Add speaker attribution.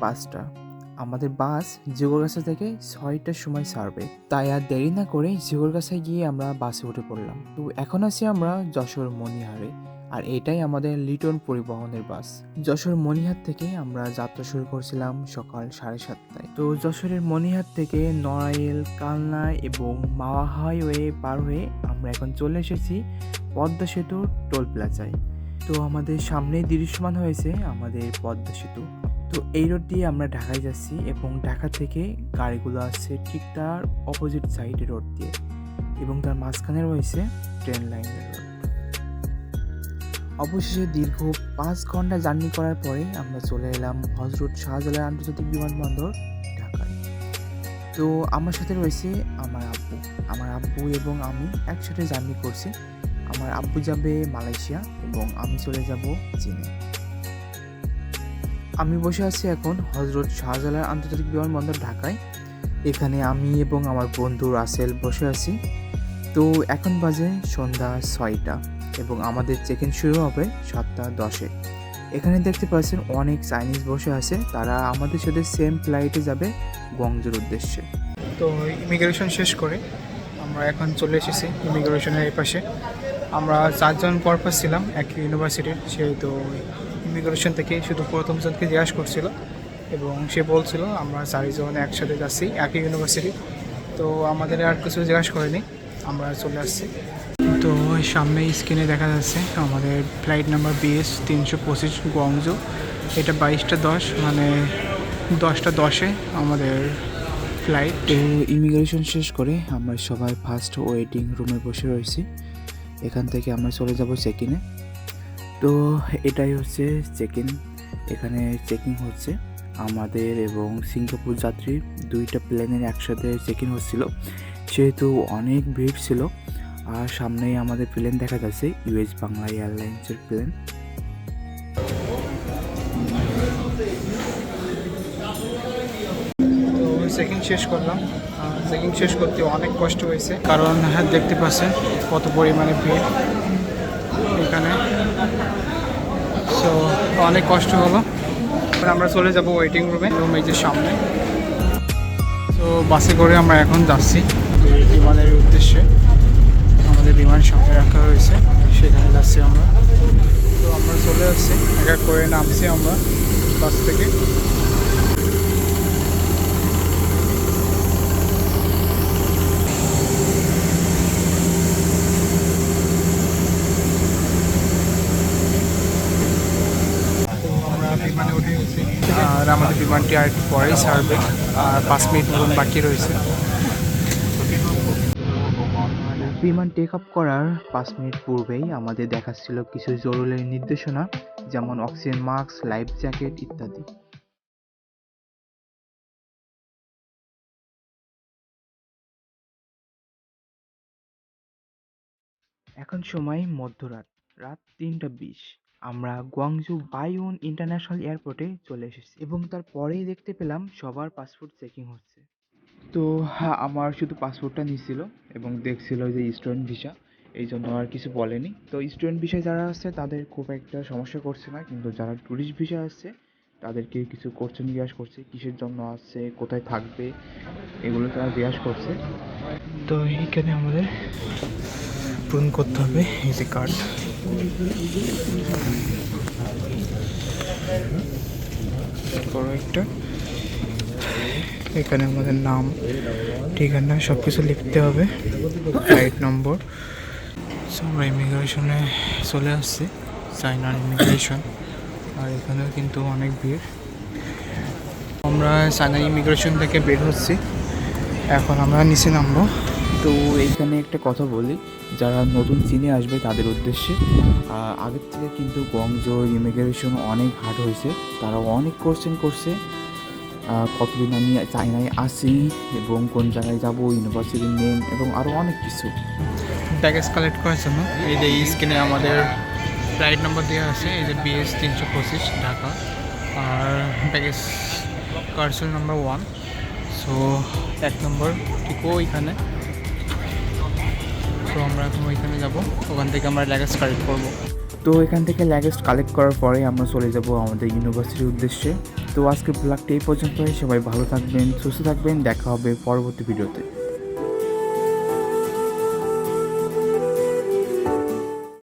Speaker 1: পাঁচটা। আমাদের বাস জিগরগাছা থেকে ছয়টার সময় ছাড়বে। তাই আর দেরি না করে জিগরগাছায় গিয়ে আমরা বাসে উঠে পড়লাম। তো এখন আছি আমরা যশোর মনিহারে আর এটাই আমাদের লিটন পরিবহনের বাস। যশোর মনিহাট থেকে আমরা যাত্রা শুরু করছিলাম সকাল সাড়ে সাতটায়। তো যশোরের মনিহাট থেকে নড়াইল, কালনা এবং মাওয়া হাইওয়ে পার হয়ে আমরা এখন চলে এসেছি পদ্মা সেতুর টোল প্লাজায়। তো আমাদের সামনেই দৃশ্যমান হয়েছে আমাদের পদ্মা সেতু। তো এই রোড দিয়ে আমরা ঢাকায় যাচ্ছি এবং ঢাকা থেকে গাড়িগুলো আসছে ঠিক তার অপোজিট সাইডে রোড দিয়ে এবং তার মাঝখানে রয়েছে ট্রেন লাইনের রোড অবশেষে দীর্ঘ পাঁচ ঘণ্টা জার্নি করার পরে আমরা চলে এলাম হজরত শাহজালাল আন্তর্জাতিক বিমানবন্দর ঢাকায়। তো আমার সাথে রয়েছে আমার আব্বু। আমার আব্বু এবং আমি একসাথে জার্নি করছি। আমার আব্বু যাবে মালয়েশিয়া এবং আমি চলে যাব চীনে। আমি বসে আছি এখন হজরত শাহজালাল আন্তর্জাতিক বিমানবন্দর ঢাকায়। এখানে আমি এবং আমার বন্ধু রাসেল বসে আছি। তো এখন বাজে সন্ধ্যা ছয়টা এবং আমাদের চেক ইন শুরু হবে সাতটা দশে। এখানে দেখতে পাচ্ছেন অনেক চাইনিজ বসে আছে। তারা আমাদের সাথে সেম ফ্লাইটে যাবে গংজোর উদ্দেশ্যে।
Speaker 2: তো ইমিগ্রেশন শেষ করে আমরা এখন চলে এসেছি ইমিগ্রেশনের এই পাশে। আমরা চারজন পারপাস ছিলাম, এক ইউনিভার্সিটির সেহেতু ইমিগ্রেশন থেকে শুধু প্রথম জনকে জিজ্ঞাসা করছিল এবং সে বলছিল, আমরা চারিজন একসাথে যাচ্ছি, একই ইউনিভার্সিটি তো আমাদের আর কিছু জিজ্ঞাসা করেনি, আমরা চলে আসছি। তো সামনে স্ক্রিনে দেখা যাচ্ছে, আমাদের ফ্লাইট নাম্বার বিএস তিনশো পঁচিশ গংজো এটা বাইশটা দশ মানে দশটা দশে আমাদের ফ্লাইট
Speaker 1: তো ইমিগ্রেশন শেষ করে আমরা সবাই ফার্স্ট ওয়েটিং রুমে বসে রয়েছি। এখান থেকে আমরা চলে যাব চেক ইনে তো এটাই হচ্ছে চেক ইন এখানে চেকিং হচ্ছে। আমাদের এবং সিঙ্গাপুর যাত্রী দুইটা প্লেনের একসাথে চেক ইন হচ্ছিল। সেহেতু অনেক ভিড় ছিল, আর সামনেই আমাদের প্লেন দেখা যাচ্ছে ইউএস বাংলা এয়ারলাইন্সের প্লেন।
Speaker 2: চেকিং শেষ করলাম। চেকিং শেষ করতে অনেক কষ্ট হয়েছে। কারণ হ্যাঁ দেখতে পাচ্ছেন কত পরিমাণে ভিড় এখানে। সো অনেক কষ্ট হলো। আমরা চলে যাব ওয়েটিং রুমে রুম এই যে সামনে। তো বাসে করে আমরা এখন যাচ্ছি বিমানের উদ্দেশ্যে। আমাদের বিমান সামনে রাখা হয়েছে, সেখানে যাচ্ছি আমরা। তো আমরা চলে এক এক করে নামছি আমরা বাস থেকে তো আমরা বিমানে উঠে গেছি। আর আমাদের বিমানটি আর ছাড়বে আর পাঁচ মিনিট মতন বাকি রয়েছে।
Speaker 1: বিমান টেক আপ করার পাঁচ মিনিট পূর্বেই আমাদের দেখাচ্ছিল কিছু জরুরি নির্দেশনা, যেমন অক্সিজেন মাস্ক লাইফ জ্যাকেট ইত্যাদি। এখন সময় মধ্যরাত, রাত তিনটা বিশ। আমরা গুয়াংজু বাইউন ইন্টারন্যাশনাল এয়ারপোর্টে চলে এসেছি এবং তারপরেই দেখতে পেলাম সবার পাসপোর্ট চেকিং হচ্ছে। তো হ্যাঁ আমার শুধু পাসপোর্টটা নিছিল এবং দেখছিল যে স্টুডেন্ট ভিসা এই জন্য আর কিছু বলেনি। তো স্টুডেন্ট ভিসায় যারা আসছে তাদের খুব একটা সমস্যা করছে না, কিন্তু যারা ট্যুরিস্ট ভিসা আসছে তাদেরকে কিছু কোশ্চেন জিজ্ঞাসা করছে, কিসের জন্য আসছে কোথায় থাকবে, এগুলো তারা জিজ্ঞাসা করছে।
Speaker 2: তো এইখানে আমাদের পূরণ করতে হবে, এই যে কার্ড করো একটা। এখানে আমাদের নাম, ঠিকানা সব কিছু লিখতে হবে। ফ্লাইট নম্বর সো আমরা ইমিগ্রেশনে চলে আসছি চাইনার ইমিগ্রেশন আর এখানেও কিন্তু অনেক ভিড়। আমরা চাইনা ইমিগ্রেশন থেকে বের হচ্ছি। এখন আমরা নিচে নামবো।
Speaker 1: তো এইখানে একটা কথা বলি। যারা নতুন চীনে আসবে তাদের উদ্দেশ্যে আগের থেকে কিন্তু গংজো ইমিগ্রেশন অনেক হার্ড হয়েছে। তারা অনেক কোশ্চেন করছে কতদিন আমি চাইনায় আসি এবং কোন জায়গায় যাব ইউনিভার্সিটির নেম এবং আরও অনেক কিছু।
Speaker 2: ব্যাগেজ কালেক্ট করার জন্য এই যে স্ক্রিনে আমাদের ফ্লাইট নম্বর দেওয়া আছে, এই যে বিএস তিনশো পঁচিশ, ঢাকা। আর baggage carousel number one so এক নম্বর ঠিক ওইখানে। তো আমরা এখন ওইখানে যাব। ওখান থেকে আমরা ল্যাগেজ কালেক্ট করব।
Speaker 1: তো এখান থেকে ল্যাগেজ কালেক্ট করার পরে আমরা চলে যাব আমাদের ইউনিভার্সিটির উদ্দেশ্যে। তো আজকে ব্লগটি এই পর্যন্তই। সবাই ভালো থাকবেন, সুস্থ থাকবেন। দেখা হবে পরবর্তী ভিডিওতে